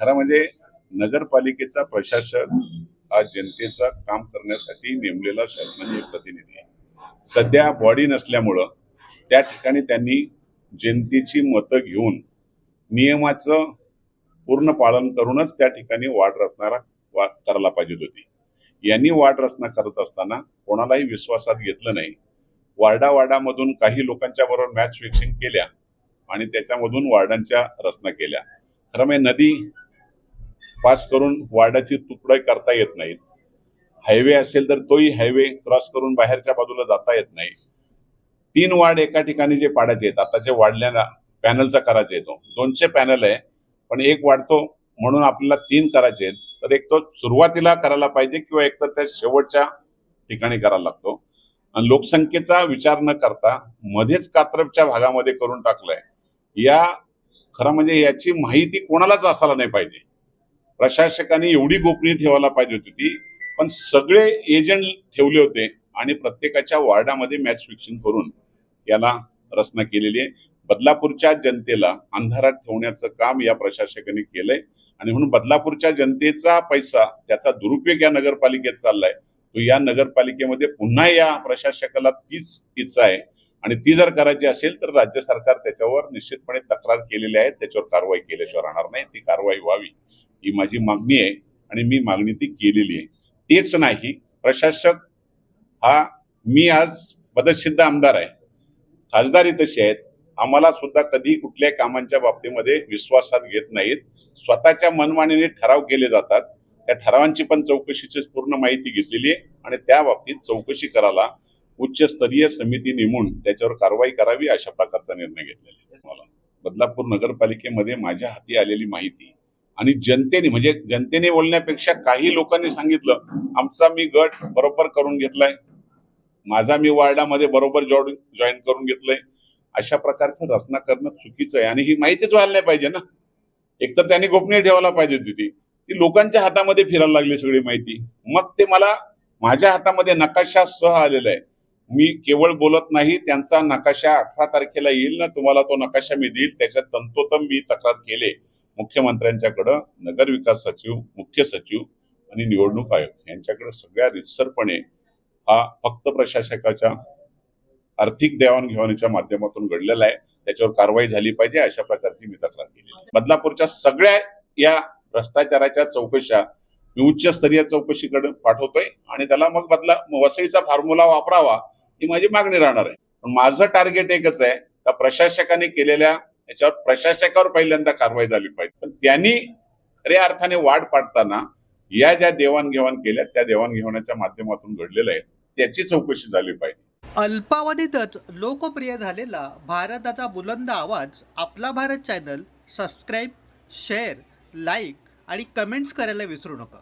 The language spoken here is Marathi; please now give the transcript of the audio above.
खरं म्हणजे नगरपालिकेचा प्रशासक हा जनतेचा काम करण्यासाठी नेमलेला शासनाचे प्रतिनिधी आहे. सध्या बॉडी नसल्यामुळं त्या ठिकाणी त्यांनी जनतेची मतं घेऊन नियमाचं पूर्ण पालन करूनच त्या ठिकाणी वाढ रचणारा वा करायला पाहिजे होती. यांनी वाढ रचना करत असताना कोणालाही विश्वासात घेतलं नाही. वार्डा वार्डामधून काही लोकांच्या बरोबर मॅच फिक्सिंग केल्या आणि त्याच्यामधून वार्डांच्या रचना केल्या. खरं म्हणजे नदी पास करून वार्डाची तुकडे करता येत नाहीत. हायवे असेल तर तोही हायवे क्रॉस करून बाहेरच्या बाजूला जाता येत नाही. तीन वार्ड एका ठिकाणी जे पाडायचे आहेत आता जे वाढल्याला पॅनलचा करायचा येतो दोनशे पॅनल आहे पण एक वाढतो म्हणून आपल्याला तीन करायचे आहेत. तर एक तो सुरुवातीला करायला पाहिजे किंवा एक तर त्या शेवटच्या ठिकाणी करायला लागतो. आणि लोकसंख्येचा विचार न करता मध्येच कात्रपच्या भागामध्ये करून टाकलंय. या खरं म्हणजे याची माहिती कोणालाच असायला नाही पाहिजे. प्रशासकाने एवढी गोपनीय ठेवायला पाहिजे होती ती पण सगळे एजंट ठेवले होते आणि प्रत्येकाच्या वार्डामध्ये मॅच फिक्सिंग करून याला रचना केलेली आहे. बदलापूरच्या जनतेला अंधारात ठेवण्याचं काम या प्रशासकाने केलंय. आणि म्हणून बदलापूरच्या जनतेचा पैसा त्याचा दुरुपयोग या नगरपालिकेत चाललाय. तो या नगरपालिकेमध्ये पुन्हा या प्रशासकाला तीच इच्छा आहे. आणि ती जर करायची असेल तर राज्य सरकार त्याच्यावर निश्चितपणे तक्रार केलेली आहे. त्याच्यावर कारवाई केल्याशिवाय राहणार नाही. ती कारवाई व्हावी. ही माझी मागणी आहे आणि मी मागणी ती केलेली आहे. तेच नाही प्रशासक हा मी आज पदसिद्ध आमदार आहे. खासदारी तशी आहेत. आम्हाला सुद्धा कधी कुठल्याही कामांच्या बाबतीमध्ये विश्वासात घेत नाहीत. स्वतःच्या मनमानीने ठराव केले जातात. त्या ठरावांची पण चौकशीची पूर्ण माहिती घेतलेली आहे आणि त्या बाबतीत चौकशी करायला उच्चस्तरीय समिती नेमून त्याच्यावर कारवाई करावी अशा प्रकारचा निर्णय घेतलेला आहे. मला बदलापूर नगरपालिकेमध्ये माझ्या हाती आलेली माहिती आणि जनतेने म्हणजे जनतेने बोलण्यापेक्षा काही लोकांनी सांगितलं आमचा मी गट बरोबर करून घेतलाय. माझा मी वार्डामध्ये बरोबर जॉईन करून घेतलंय. अशा प्रकारचं रचना करणं चुकीचं आहे. आणि ही माहितीच व्हायला नाही पाहिजे ना. एकतर त्यांनी गोपनीय ठेवायला पाहिजे होती ती. ती लोकांच्या हातामध्ये फिरायला लागली सगळी माहिती. मग ते मला माझ्या हातामध्ये नकाशा सह आलेला आहे. मी केवळ बोलत नाही त्यांचा नकाशा अठरा तारखेला येईल ना तुम्हाला तो नकाशा मी देईल. त्याच्यात तंतोतम मी तक्रार केले मुख्यमंत्र्यांच्याकडं नगर विकास सचिव मुख्य सचिव आणि निवडणूक आयोग यांच्याकडे सगळ्या रितसरपणे हा फक्त प्रशासकाच्या आर्थिक देवाणघेवाणीच्या माध्यमातून घडलेला आहे. त्याच्यावर कारवाई झाली पाहिजे अशा प्रकारची मी तक्रार केली बदलापूरच्या सगळ्या या भ्रष्टाचाराच्या चौकशा मी उच्चस्तरीय चौकशीकडे पाठवतोय आणि त्याला मग बदला वसईचा फॉर्म्युला वापरावा ही माझी मागणी राहणार आहे. पण माझं टार्गेट एकच आहे का प्रशासकाने केलेल्या याच्यावर प्रशासकावर पहिल्यांदा कारवाई झाली पाहिजे. पण त्यांनी खऱ्या अर्थाने वाढ पाडताना या ज्या देवाणघेवाण केल्या त्या देवाणघेवाणाच्या माध्यमातून घडलेलं आहे. त्याची चौकशी झाली पाहिजे. अल्पावधीतच लोकप्रिय झालेला भारताचा बुलंद आवाज आपला Bharat channel subscribe share like आणि कमेंट्स करायला विसरू नका.